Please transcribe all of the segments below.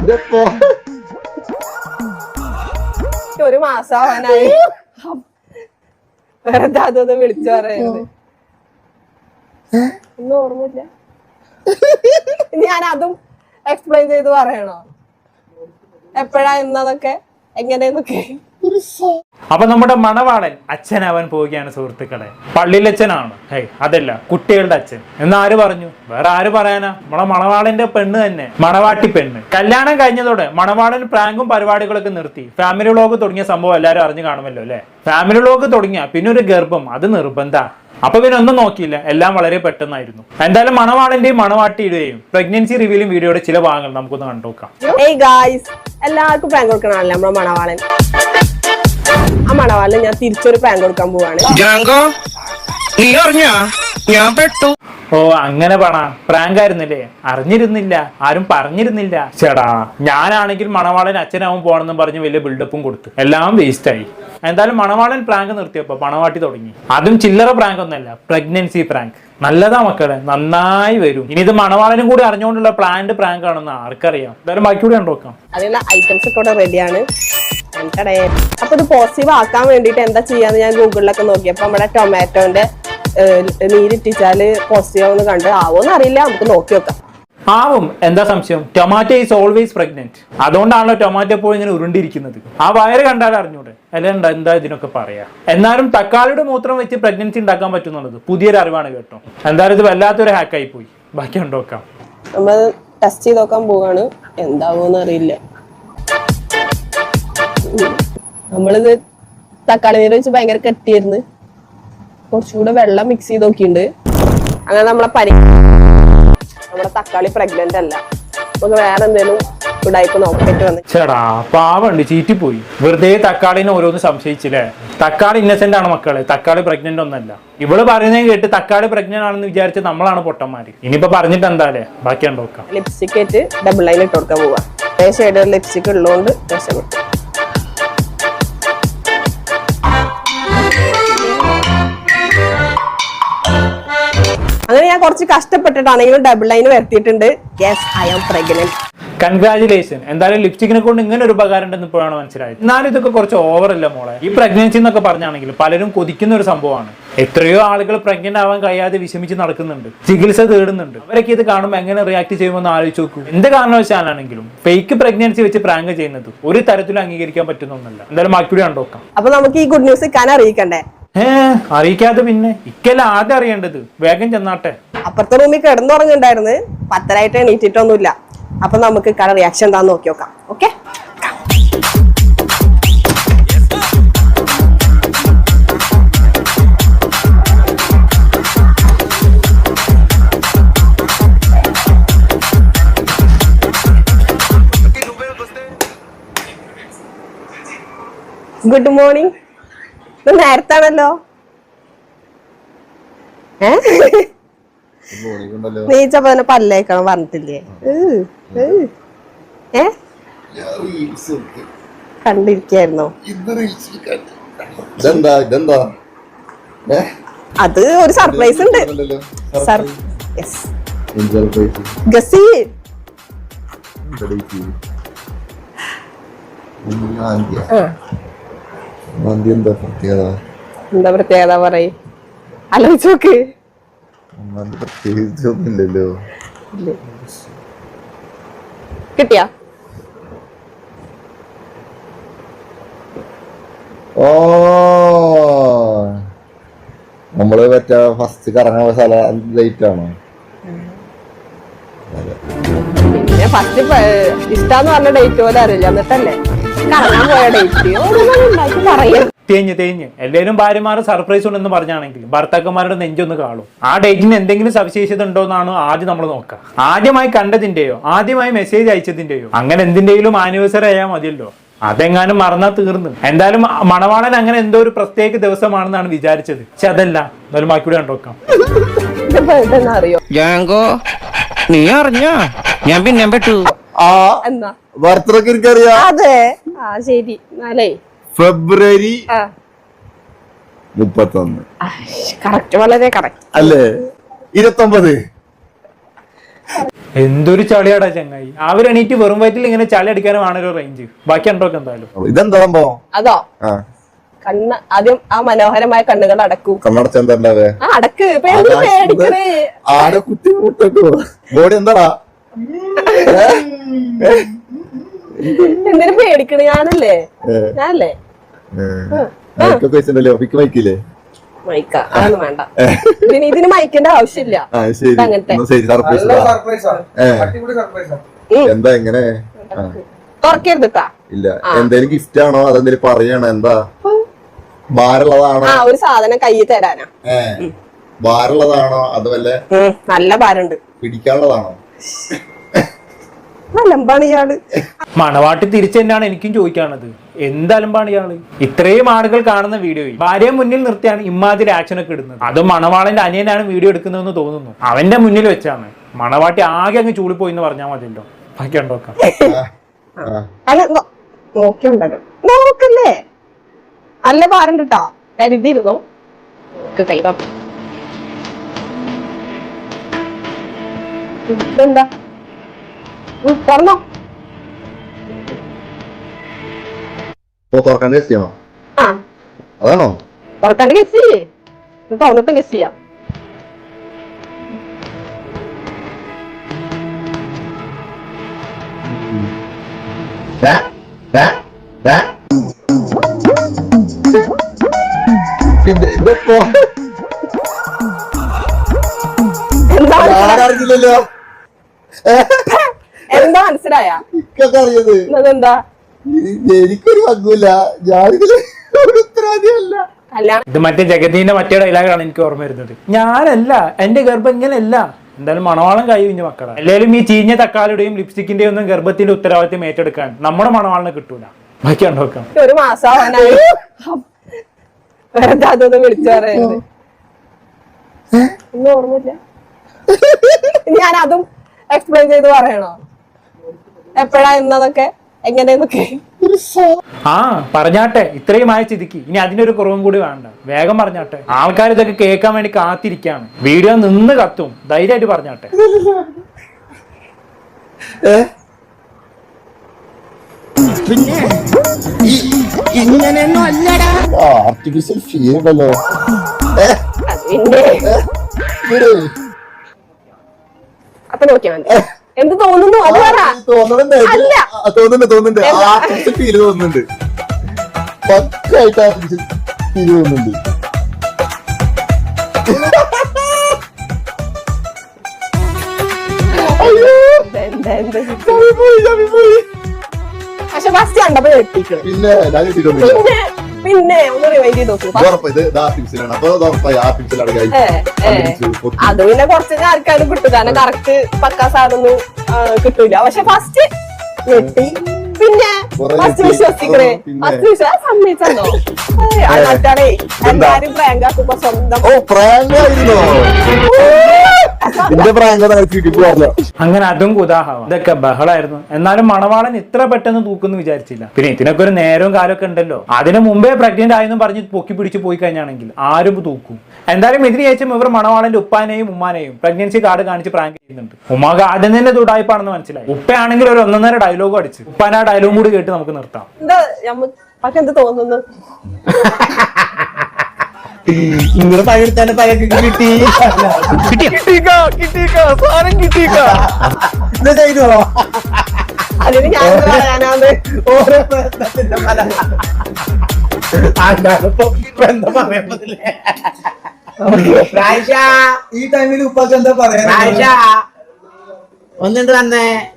ഇതെപ്പോ ഒരു മാസം ആവാനായി വെറുതെ അതൊന്നും വിളിച്ചു പറയുന്നത്? ഒന്നും ഓർമ്മയില്ല. ഞാൻ അതും എക്സ്പ്ലെയിൻ ചെയ്ത് പറയണോ? എപ്പോഴാ എന്നതൊക്കെ എങ്ങനെയെന്നൊക്കെ? അപ്പൊ നമ്മുടെ മണവാളൻ അച്ഛനാവാൻ പോവുകയാണ് സുഹൃത്തുക്കളെ. പള്ളിയിലച്ഛനാണ്. ഹേ അതല്ല കുട്ടികളുടെ അച്ഛൻ. എന്ന് ആര് പറഞ്ഞു? വേറെ ആര് പറയാനാ? നമ്മളെ മണവാളന്റെ പെണ്ണ് തന്നെ. മണവാട്ടി പെണ്ണ്. കല്യാണം കഴിഞ്ഞതോടെ മണവാളൻ പ്രാങ്കും പരിപാടികളൊക്കെ നിർത്തി. ഫാമിലി വ്ളോഗ് തുടങ്ങിയ സംഭവം എല്ലാവരും അറിഞ്ഞു കാണുമല്ലോ അല്ലെ? ഫാമിലി വ്ളോഗ് തുടങ്ങിയ പിന്നെ ഒരു ഗർഭം. അത് നിർബന്ധ. അപ്പൊ പിന്നെ ഒന്നും നോക്കിയില്ല. എല്ലാം വളരെ പെട്ടെന്നായിരുന്നു. എന്തായാലും മണവാളന്റെയും മണവാട്ടിയുടെയും പ്രഗ്നൻസി റിവ്യൂലും വീഡിയോയുടെ ചില ഭാഗങ്ങൾ നമുക്കൊന്ന് കണ്ടുനോക്കാം എല്ലാവർക്കും പ്രാങ്ക് കൊടുക്കണമല്ലേ നമ്മുടെ മണവാളൻ. ആ മണവാളന് ഞാൻ തിരിച്ചൊരു പ്രാങ്ക് കൊടുക്കാൻ പോവാണ്. ജാങ്കോ നീ അറിഞ്ഞ? ഞാൻ പെട്ടു. ഓ അങ്ങനെ പണ പ്രാങ്ക് ആയിരുന്നില്ലേ അറിഞ്ഞിരുന്നില്ല. ആരും പറഞ്ഞിരുന്നില്ല. ചേടാ ഞാനാണെങ്കിൽ മണവാളൻ അച്ഛനാവും പോണെന്നും പറഞ്ഞ് വലിയ ബിൽഡപ്പും കൊടുത്തു. എല്ലാം വേസ്റ്റായി എന്തായാലും മണവാളൻ പ്രാങ്ക് നിർത്തിയപ്പോ പണവാട്ടി തുടങ്ങി. അതും ചില്ലറ പ്രാങ്ക് ഒന്നല്ല പ്രഗ്നൻസി പ്രാങ്ക് നല്ലതാ മക്കളെ നന്നായി വരും. ഇനി ഇത് മണവാളനും കൂടി അറിഞ്ഞുകൊണ്ടുള്ള പ്ലാന്റ് പ്രാങ്ക് ആണെന്ന് ആർക്കറിയാം. എന്തായാലും ബാക്കി കൂടി കണ്ടോക്കാം അതിനുള്ള ഐറ്റംസ് റെഡിയാണ് അപ്പൊ ഇത് പോസിറ്റീവ് ആക്കാൻ വേണ്ടിട്ട് എന്താ ചെയ്യാന്ന് ഞാൻ ഗൂഗിളിലൊക്കെ നോക്കിയപ്പോ നമ്മുടെ ടൊമാറ്റോന്റെ നീരിട്ടിച്ചാൽ പോസിറ്റീവ് ആവുന്ന കണ്ട് ആവോന്ന് അറിയില്ല. നമുക്ക് നോക്കി നോക്കാം ആവും. എന്താ സംശയം? ടൊമാറ്റോ ഈസ് ഓൾവേസ് പ്രഗ്നന്റ് അതുകൊണ്ടാണല്ലോ ടൊമാറ്റോ പോയി ഇങ്ങനെ ഉരുണ്ടിരിക്കുന്നത്. ആ വയറ് കണ്ടാൽ അറിഞ്ഞൂടെ? അല്ല എന്താ ഇതിനൊക്കെ പറയാ? എന്നാലും തക്കാളിയുടെ മൂത്രം വെച്ച് പ്രഗ്നൻസി ഉണ്ടാക്കാൻ പറ്റുന്നുള്ളത് പുതിയൊരു അറിവാണ് കേട്ടോ. എന്തായാലും ഇത് വല്ലാത്തൊരു ഹാക്കായി പോയി. ബാക്കി ഉണ്ടോക്കാം നമ്മൾ ടെസ്റ്റ് ചെയ്ത് നോക്കാൻ പോവാണ്. എന്താവോന്ന് അറിയില്ല. നമ്മളിത് തക്കാളി നീര് വെച്ച് ഭയങ്കര കെട്ടിയിരുന്നു കുറച്ചുകൂടെ വെള്ളം മിക്സ് ചെയ്ത് നോക്കിയിട്ടുണ്ട്. അങ്ങനെ നമ്മളെ പരി നമ്മുടെ തക്കാളി പ്രഗ്നന്റ് അല്ല. നമുക്ക് വേറെ എന്തെങ്കിലും വന്ന് ചേടാ പാവണ്ട് ചീറ്റിപ്പോയി. വെറുതെ തക്കാളിനെ ഓരോന്ന് സംശയിച്ചില്ലേ? തക്കാളി ഇന്നസെന്റ് ആണ് മക്കളെ. തക്കാളി പ്രഗ്നന്റ് ഒന്നല്ല. ഇവൾ പറയുന്നത് കേട്ട് തക്കാളി പ്രഗ്നന്റ് ആണെന്ന് വിചാരിച്ച് നമ്മളാണ് പൊട്ടന്മാര്. ഇനിയിപ്പോ പറഞ്ഞിട്ട് എന്താല്ലേ ബാക്കി ഉണ്ടോക്കാം ലിപ്സ്റ്റിക് ഡബിൾ ലൈൻ ഇട്ട് കൊടുക്കാൻ പോവാ. ഷെയ്ഡ് ലിപ്സ്റ്റിക് ഉള്ളതുകൊണ്ട് രക്ഷപ്പെട്ടു ഞാൻ കുറച്ച് കഷ്ടപ്പെട്ടിട്ടാണെങ്കിലും ഡബിൾ ലൈൻ വരുത്തിയിട്ടുണ്ട്. Yes I am pregnant congratulation എന്തായാലും ലിപ്സ്റ്റിക്കിനെ കൊണ്ട് ഇങ്ങനെ ഒരു ഉപകാരം ഉണ്ടെന്ന് ഇപ്പോഴാണ് മനസ്സിലായത്. എന്നാലും ഇതൊക്കെ കുറച്ച് ഓവർ അല്ല മോളെ? ഈ പ്രഗ്നൻസി എന്നൊക്കെ പറഞ്ഞാണെങ്കിൽ പലരും കൊതിക്കുന്ന ഒരു സംഭവമാണ്. എത്രയോ ആളുകൾ പ്രഗ്നന്റ് ആവാൻ കഴിയാതെ വിഷമിച്ച് നടക്കുന്നുണ്ട്. ചികിത്സ തേടുന്നുണ്ട്. അവരൊക്കെ ഇത് കാണുമ്പോൾ എങ്ങനെ റിയാക്ട് ചെയ്യുമെന്ന് ആലോചിച്ച് നോക്കൂ. എന്ത് കാരണവശാലാണെങ്കിലും ഫേക്ക് പ്രഗ്നൻസി വെച്ച് പ്രാങ്ക് ചെയ്യുന്നത് ഒരു തരത്തിലും അംഗീകരിക്കാൻ പറ്റുന്ന ഒന്നല്ല. എന്തായാലും ബാക്കി കണ്ടോക്കാം അപ്പൊ നമുക്ക് ഈ ഗുഡ് ന്യൂസ് ഇക്കാൻ അറിയിക്കണ്ടേ? ഏ അറിയിക്കാതെ പിന്നെ. ഇക്കല്ല ആദ്യം അറിയേണ്ടത്. വേഗം ചെന്നാട്ടെ. അപ്പുറത്തെ റൂമിൽ കിടന്നുറങ്ങുണ്ടായിരുന്നു പത്തരായിട്ട് എണീറ്റിട്ടൊന്നുമില്ല. അപ്പൊ നമുക്ക് കട റിയാക്ഷൻ എന്താന്ന് നോക്കി നോക്കാം. ഓക്കെ ഗുഡ് മോർണിംഗ് നേരത്താണല്ലോ. ഏ? നീച്ചപ്പോ തന്നെ പല്ലേക്കണം പറഞ്ഞിട്ടില്ലേ? ഏ, കണ്ടിരിക്കായിരുന്നോ? ഇതെന്താ? ഇതെന്താ? ഏ? അത് ഒരു സർപ്രൈസ് ഉണ്ട്. എന്ത്? ഗസി. പ്രത്യേകത? പറയും ആലോചിച്ചോക്ക് പറയ്? ആലോചിച്ച് നോക്ക്. ഒന്നാം തീയതി പ്രത്യേകിച്ച് ഒന്നുമില്ലല്ലോ ഇല്ലേ? കിട്ടിയാ? ഓ നമ്മൾ മറ്റേ ഫസ്റ്റ് കറങ്ങുന്ന സ്ഥലം ലേറ്റ് ആണോ? പിന്നെ ഫസ്റ്റ് ഇഷ്ടാന്ന് പറഞ്ഞ ഡേറ്റ് പോലെ അറിയില്ല. എന്നിട്ടല്ലേ? കറങ്ങാൻ പോയ ഡേറ്റ് ഉണ്ടാക്കി പറയാം തേഞ്ഞ് തേഞ്ഞ്. എല്ലാവരും ഭാര്യമാർ സർപ്രൈസ് ഉണ്ടെന്ന് പറഞ്ഞാണെങ്കിൽ ഭർത്താക്കന്മാരുടെ നെഞ്ചൊന്ന് കാണും. ആ ഡേറ്റിന് എന്തെങ്കിലും സവിശേഷത ഉണ്ടോ എന്നാണ് ആദ്യം നമ്മൾ നോക്കുക. ആദ്യമായി കണ്ടതിന്റെയോ ആദ്യമായി മെസ്സേജ് അയച്ചതിന്റെയോ അങ്ങനെ എന്തിന്റെയും ആനിവേഴ്സറി ആയാൽ മതിയല്ലോ. അതെങ്ങാനും മറന്നാൽ തീർന്നു. എന്തായാലും മണവാളൻ അങ്ങനെ എന്തോ ഒരു പ്രത്യേക ദിവസമാണെന്നാണ് വിചാരിച്ചത്. പക്ഷെ അതല്ല. എന്തായാലും ബാക്കി കൂടെ കണ്ടോക്കാം ജാങ്കോ നീ അറിഞ്ഞോ? ഞാൻ പിന്നെ പെട്ടു. ആ അതെ. ആ ശരി. എന്നാലേ. ഫെബ്രുവരി മുപ്പത്തൊന്ന്. കറക്റ്റ് വളരെ കറക്റ്റ് അല്ലേ? ഇരുപത്തൊമ്പത്. എന്തൊരു ചളിയാടാ ചങ്ങായി. അവരെണീറ്റ് വെറും വയറ്റിൽ ഇങ്ങനെ ചളി അടിക്കാനുമാണല്ലോ റേഞ്ച് ബാക്കി ഉണ്ടോക്കെ എന്തായാലും. ഇതെന്താ സംഭവം? അതോ? കണ്ണ കണ്ണ് ആദ്യം ആ മനോഹരമായ കണ്ണുകൾ അടക്കൂ. കണ്ണടച്ച എന്താ ഉണ്ടാവേ? ആ അടക്ക്. ഇപ്പൊ പേടിക്കണേ? ആടെ കുത്തി മുട്ടു ബോഡി എന്താടാ? എന്തിനു പേടിക്കണേ ഞാനല്ലേ? ഏ. ഞാനല്ലേ? മൈക്കില്ലേ? മൈക്ക. അതൊന്നും വേണ്ട. പിന്നെ ഇതിന് മൈക്കിന്റെ ആവശ്യമില്ല. അങ്ങനത്തെ. എന്താ എങ്ങനെ തുറക്കരുത് ഇല്ല. എന്തേലും ഗിഫ്റ്റ് ആണോ? അതെന്തേലും പറയണോ? എന്താ? ഭാരമുള്ളതാണോ? ആ ഒരു സാധനം കയ്യിൽ തരാനാ. ഭാരമുള്ളതാണോ? അത് വല്ല നല്ല ഭാരമുണ്ട്. പിടിക്കാനുള്ളതാണോ? ഇയാൾ. മണവാട്ടി തിരിച്ചു തന്നെയാണ് എനിക്കും ചോദിക്കാനുള്ളത്. എന്തായാലും ഇയാൾ? ഇത്രയും ആളുകൾ കാണുന്ന വീഡിയോയിൽ ഭാര്യ മുന്നിൽ നിർത്തിയാണ് ഇമ്മാതിരി ആക്ഷൻ ഒക്കെ ഇടുന്നത്. അത് മണവാളന്റെ അനിയനാണ് വീഡിയോ എടുക്കുന്നതെന്ന് തോന്നുന്നു. അവന്റെ മുന്നിൽ വെച്ചാണ്. മണവാട്ടി ആകെ അങ്ങ് ചൂളിപ്പോയി എന്ന് പറഞ്ഞാൽ മതിയല്ലോ ബാക്കി ഉണ്ടോക്കാം നോക്കല്ലേ? നല്ല ഭാരം കിട്ടാ കരുതിയിരുന്നു. ഇതെന്താ? ഉം, തുറന്നോ ഇപ്പൊ തുറക്കാൻ ഗസ്റ്റ് ചെയ്യണോ ആ അതാണോ തുറക്കാണ്ട് ഗസ് ചെയ്യേ ഇത് തുറന്നിട്ട് ഗസ് ചെയ്യാം ദാ, ദാ, ദാ. ഇത് ഇതിപ്പോ എന്താ മനസ്സിലായ ആരറിഞ്ഞില്ലല്ലോ എന്താ മനസ്സിലായ? എന്താ എനിക്കൊരു പങ്കുമില്ല ഞാനിതിൽ ഉത്തരവാദിയല്ല. ഇത് മറ്റേ ജഗതീന്റെ മറ്റേ ഡയലോഗാണ് എനിക്ക് ഓർമ്മ വരുന്നത്. ഞാനല്ല എന്റെ ഗർഭം ഇങ്ങനെയല്ല എന്തായാലും മണവാളം കൈ കുഞ്ഞു മക്കളാ. എല്ലാവരും ഈ ചീഞ്ഞ തക്കാളിയുടെയും ലിപ്സ്റ്റിക്കിന്റെയും ഒന്നും ഗർഭത്തിന്റെ ഉത്തരവാദിത്വം ഏറ്റെടുക്കാൻ നമ്മുടെ മണവാളിനെ കിട്ടൂല. ബാക്കി ഉണ്ടോക്കാം ഒരു മാസം അതൊന്നും വിളിച്ചു പറയുന്നത് ഓർമ്മയില്ല. ഞാൻ അതും എക്സ്പ്ലെയിൻ ചെയ്ത് പറയണോ? എപ്പോഴാ എന്നതൊക്കെ എങ്ങനെയെന്നൊക്കെ ആ പറഞ്ഞാട്ടെ. ഇത്രയും ആയ ചിതിക്ക് ഇനി അതിനൊരു കുറവും കൂടി വേണ്ട. വേഗം പറഞ്ഞാട്ടെ. ആൾക്കാർ ഇതൊക്കെ കേൾക്കാൻ വേണ്ടി കാത്തിരിക്കാണ്. വീഡിയോ നിന്ന് കത്തും. ധൈര്യമായിട്ട് പറഞ്ഞാട്ടെ. ഇങ്ങനെയൊന്നും അല്ലടാ. ആർട്ടിഫിഷ്യൽ അപ്പൊ നോക്കിയാ മതി. എന്ത് തോന്നുന്നു? അത് പറ. തോന്നുന്നുണ്ട് അല്ല. ആ, തോന്നുന്നുണ്ട് തോന്നുന്നുണ്ട്. ആർട്ടിഫിഷ്യൽ ഫീൽ തോന്നുന്നുണ്ട്. പക്കായിട്ട് ഫീൽ തോന്നുന്നുണ്ട്. എന്താ, എന്താ. പക്ഷെ ഫസ്റ്റ് കണ്ടപ്പോ എത്തിക്കണം പിന്നെ ഞാൻ കിട്ടിയിട്ടൊന്നുമില്ല പിന്നെ പിന്നെ ഒന്ന് റിവൈൻഡ് ചെയ്ത് നോക്കൂ. അത് പിന്നെ കുറച്ച് ആൾക്കാരും കിട്ടും കാരണം കറക്റ്റ് പക്കാ സാധനം കിട്ടൂല. പക്ഷെ ഫസ്റ്റ് വെട്ടി. പിന്നെ ഫസ്റ്റ്. വിശ്വസിക്കണേ. ഫസ്റ്റ് വിശ്വാസ സമ്മതിച്ചോ മറ്റാണേ എല്ലാരും പ്രാങ്കാക്കുമ്പോ സ്വന്തം ഓ എന്റെ അങ്ങനെ അതും ഉദാഹരണം ഇതൊക്കെ ബഹളായിരുന്നു. എന്നാലും മണവാളൻ ഇത്ര പെട്ടെന്ന് തൂക്കുന്നു വിചാരിച്ചില്ല. പിന്നെ ഇതിനൊക്കെ ഒരു നേരവും കാലമൊക്കെ ഉണ്ടല്ലോ. അതിന് മുമ്പേ പ്രഗ്നന്റ് ആയെന്ന് പറഞ്ഞ് പൊക്കി പിടിച്ച് പോയി കഴിഞ്ഞാണെങ്കിൽ ആരും തൂക്കും. എന്തായാലും ഇതിന് ശേഷം ഇവർ മണവാളന്റെ ഉപ്പാനെയും ഉമ്മാനെയും പ്രഗ്നൻസി കാർഡ് കാണിച്ച് പ്രാങ്ക് ചെയ്യുന്നുണ്ട്. ഉമ്മ കാർഡിൽ തന്നെ തുടായ്പാണെന്ന് മനസ്സിലായി. ഉപ്പയാണെങ്കിൽ ഒരു ഒന്നൊന്നര ഡയലോഗ് അടിച്ച്. ഉപ്പാൻ ആ ഡയലോഗും കൂടി കേട്ട് നമുക്ക് നിർത്താം. എന്താ നമുക്ക് എന്ത് തോന്നുന്നു? നിങ്ങളുടെ പഴയ പഴയൊക്കെ കിട്ടി. ഇത് ചെയ്തോ? അതിന് ഞാൻ എന്ത് പറയാനാണ് ഓരോ പ്രശ്നത്തിന്റെ പ്രാവശ്യ ഈ ടൈമിൽ ഉപ്പാക്ക് എന്താ പറയാ ഒന്നുണ്ട് വന്നേ?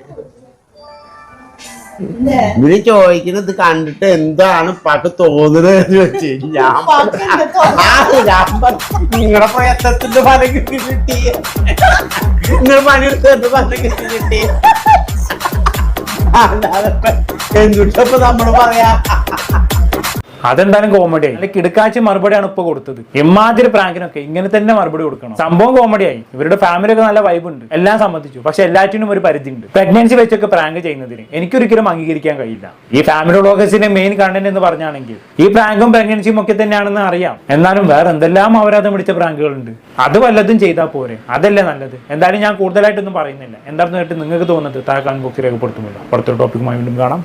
ഇവർ ചോദിക്കുന്നത് കണ്ടിട്ട് എന്താണ് പാട്ട് തോന്നുന്നത് വെച്ച് ഞാൻ ഞാൻ നിങ്ങളുടെ പ്രയത്നത്തിന്റെ ഫലം കിട്ടി കിട്ടി നിങ്ങൾ പണിയെടുത്തതിന്റെ ഫലം കിട്ടി കിട്ടി അല്ലാതെ എന്തുട്ടപ്പൊ നമ്മൾ പറയാ? അതെന്തായാലും കോമഡി ആയി. കിടക്കാഴ്ച കിടക്കാച്ചി മറുപടിയാണ് ഇപ്പൊ കൊടുത്തത്. ഇമാതിരി പ്രാങ്കിനൊക്കെ ഇങ്ങനെ തന്നെ മറുപടി കൊടുക്കണം. സംഭവം കോമഡി ആയി. ഇവരുടെ ഫാമിലി ഒക്കെ നല്ല വൈബ് ഉണ്ട്. എല്ലാം സമ്മതിച്ചു. പക്ഷെ എല്ലാറ്റിനും ഒരു പരിധി ഉണ്ട് പ്രഗ്നൻസി വെച്ചൊക്കെ പ്രാങ്ക് ചെയ്യുന്നതിന് എനിക്കൊരിക്കലും അംഗീകരിക്കാൻ കഴിയില്ല. ഈ ഫാമിലി വ്ളോഗേഴ്സിന്റെ മെയിൻ കണ്ടന്റ് എന്ന് പറഞ്ഞാണെങ്കിൽ ഈ പ്രാങ്കും പ്രഗ്നൻസിയും ഒക്കെ തന്നെയാണെന്ന് അറിയാം. എന്നാലും വേറെ എന്തെല്ലാം അവരാധം പിടിച്ച പ്രാങ്കുകളുണ്ട് അത് വല്ലതും ചെയ്താൽ പോരെ. അതല്ലേ നല്ലത്. എന്തായാലും ഞാൻ കൂടുതലായിട്ടൊന്നും പറയുന്നില്ല. എന്താണെന്ന് കേട്ട് നിങ്ങൾക്ക് തോന്നുന്നത് താഴെ കമന്റ് ബോക്സിൽ രേഖപ്പെടുത്തുമല്ലോ. അടുത്തൊരു ടോപ്പിക്കുമായി വീണ്ടും കാണാം.